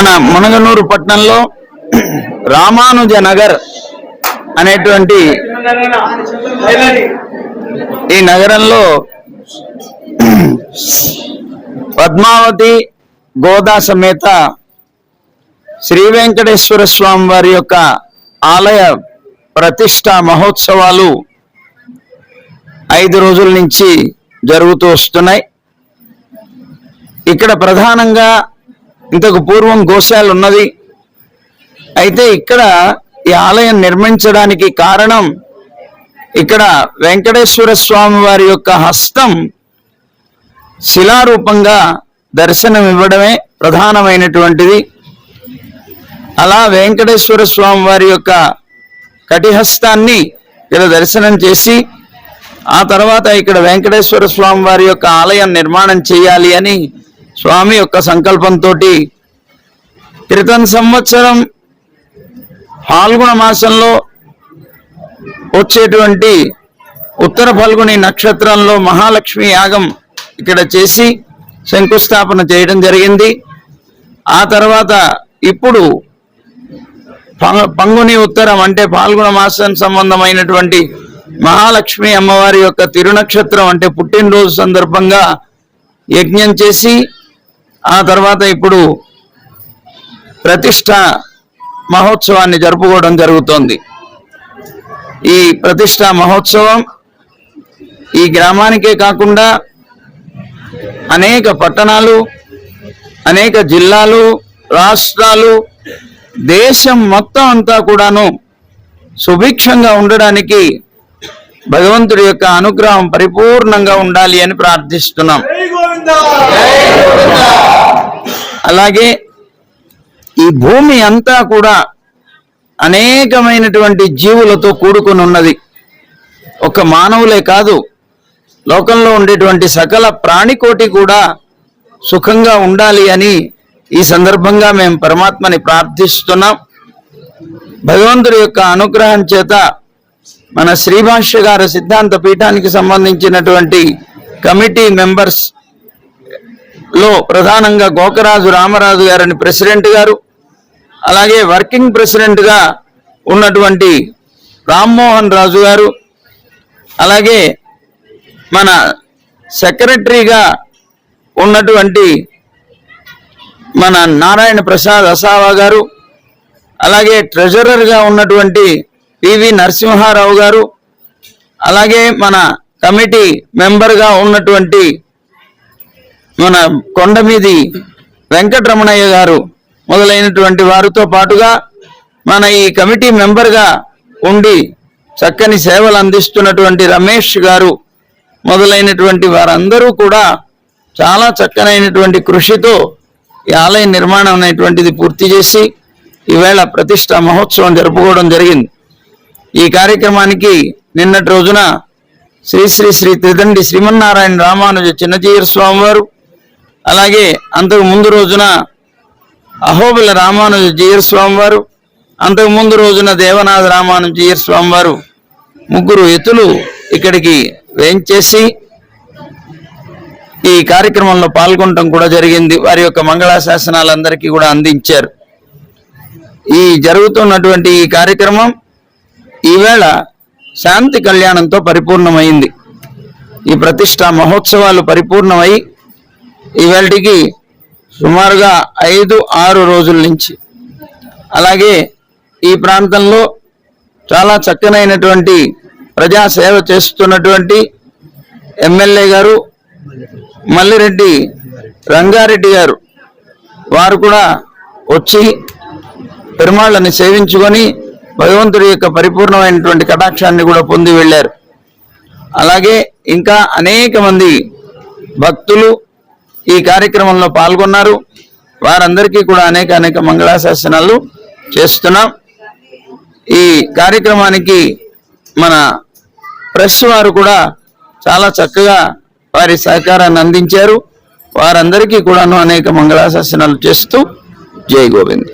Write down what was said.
మన మునగనూరు పట్టణంలో రామానుజ నగర్ అనేటువంటి ఈ నగరంలో పద్మావతి గోదా సమేత శ్రీ వెంకటేశ్వర స్వామి వారి యొక్క ఆలయ ప్రతిష్ట మహోత్సవాలు ఐదు రోజుల నుంచి జరుగుతూ వస్తున్నాయి. ఇక్కడ ప్రధానంగా ఇంతకు పూర్వం గోశాల ఉన్నది అయితే ఇక్కడ ఈ ఆలయం నిర్మించడానికి కారణం ఇక్కడ వెంకటేశ్వర స్వామి వారి యొక్క హస్తం శిలారూపంగా దర్శనం ఇవ్వడమే ప్రధానమైనటువంటిది. అలా వెంకటేశ్వర స్వామి వారి యొక్క కటిహస్తాన్ని ఇక్కడ దర్శనం చేసి ఆ తర్వాత ఇక్కడ వెంకటేశ్వర స్వామి వారి యొక్క ఆలయం నిర్మాణం చేయాలి అని స్వామి యొక్క సంకల్పంతో క్రితం సంవత్సరం ఫాల్గుణ మాసంలో వచ్చేటువంటి ఉత్తర ఫల్గుని నక్షత్రంలో మహాలక్ష్మి యాగం ఇక్కడ చేసి శంకుస్థాపన చేయడం జరిగింది. ఆ తర్వాత ఇప్పుడు పంగుని ఉత్తరం అంటే పాల్గొన మాసం సంబంధమైనటువంటి మహాలక్ష్మి అమ్మవారి యొక్క తిరునక్షత్రం అంటే పుట్టినరోజు సందర్భంగా యజ్ఞం చేసి ఆ తర్వాత ఇప్పుడు ప్రతిష్ట మహోత్సవాన్ని జరుపుకోవడం జరుగుతోంది. ఈ ప్రతిష్ట మహోత్సవం ఈ గ్రామానికే కాకుండా అనేక పట్టణాలు అనేక జిల్లాలు రాష్ట్రాలు దేశం మొత్తం అంతా కూడాను సుభిక్షంగా ఉండడానికి భగవంతుడి యొక్క అనుగ్రహం పరిపూర్ణంగా ఉండాలి అని ప్రార్థిస్తున్నాం. అలాగే ఈ భూమి అంతా కూడా అనేకమైనటువంటి జీవులతో కూడుకుని ఉన్నది. ఒక మానవులే కాదు లోకంలో ఉండేటువంటి సకల ప్రాణికోటి కూడా సుఖంగా ఉండాలి అని ఈ సందర్భంగా మేము పరమాత్మని ప్రార్థిస్తున్నాం. భగవంతుడి యొక్క అనుగ్రహం చేత మన శ్రీభాష్య గారి సిద్ధాంత పీఠానికి సంబంధించినటువంటి కమిటీ మెంబర్స్ లో ప్రధానంగా గోకరాజు రామరాజు గారని ప్రెసిడెంట్ గారు అలాగే వర్కింగ్ ప్రెసిడెంట్గా ఉన్నటువంటి రామ్మోహన్ రాజు గారు అలాగే మన సెక్రటరీగా ఉన్నటువంటి మన నారాయణ ప్రసాద్ అసావా గారు అలాగే ట్రెజరర్గా ఉన్నటువంటి పివి నరసింహారావు గారు అలాగే మన కమిటీ మెంబర్గా ఉన్నటువంటి మన కొండమీది వెంకటరమణయ్య గారు మొదలైనటువంటి వారితో పాటుగా మన ఈ కమిటీ మెంబర్గా ఉండి చక్కని సేవలు అందిస్తున్నటువంటి రమేష్ గారు మొదలైనటువంటి వారందరూ కూడా చాలా చక్కనైనటువంటి కృషితో ఈ ఆలయ నిర్మాణం అనేటువంటిది పూర్తి చేసి ఈవేళ ప్రతిష్ట మహోత్సవం జరుపుకోవడం జరిగింది. ఈ కార్యక్రమానికి నిన్నటి రోజున శ్రీ శ్రీ శ్రీ త్రిదండి శ్రీమన్నారాయణ రామానుజ చిన్నజీయర్ స్వామివారు అలాగే అంతకు ముందు రోజున అహోబిల రామానుజ స్వామివారు వారు అంతకు ముందు రోజున దేవనాథ రామానుజ స్వామివారు ముగ్గురు ఎత్తులు ఇక్కడికి వేయించేసి ఈ కార్యక్రమంలో పాల్గొనడం కూడా జరిగింది. వారి యొక్క మంగళాశాసనాలందరికీ కూడా అందించారు. ఈ జరుగుతున్నటువంటి ఈ కార్యక్రమం ఈవేళ శాంతి కళ్యాణంతో పరిపూర్ణమైంది. ఈ ప్రతిష్ట మహోత్సవాలు పరిపూర్ణమై ఈవేళకి సుమారుగా ఐదు ఆరు రోజుల నుంచి. అలాగే ఈ ప్రాంతంలో చాలా చక్కనైనటువంటి ప్రజా సేవ చేస్తున్నటువంటి ఎమ్మెల్యే గారు మల్లిరెడ్డి రంగారెడ్డి గారు వారు కూడా వచ్చి పెరుమాళ్ళని సేవించుకొని భగవంతుడి యొక్క పరిపూర్ణమైనటువంటి కటాక్షాన్ని కూడా పొంది వెళ్ళారు. అలాగే ఇంకా అనేక మంది భక్తులు ఈ కార్యక్రమంలో పాల్గొన్నారు. వారందరికీ కూడా అనేక అనేక మంగళాశాసనాలు చేస్తున్నాం. ఈ కార్యక్రమానికి మన ప్రెస్ వారు కూడా చాలా చక్కగా వారి సహకారాన్ని అందించారు. వారందరికీ కూడాను అనేక మంగళాశాసనాలు చేస్తూ జై గోవింద్.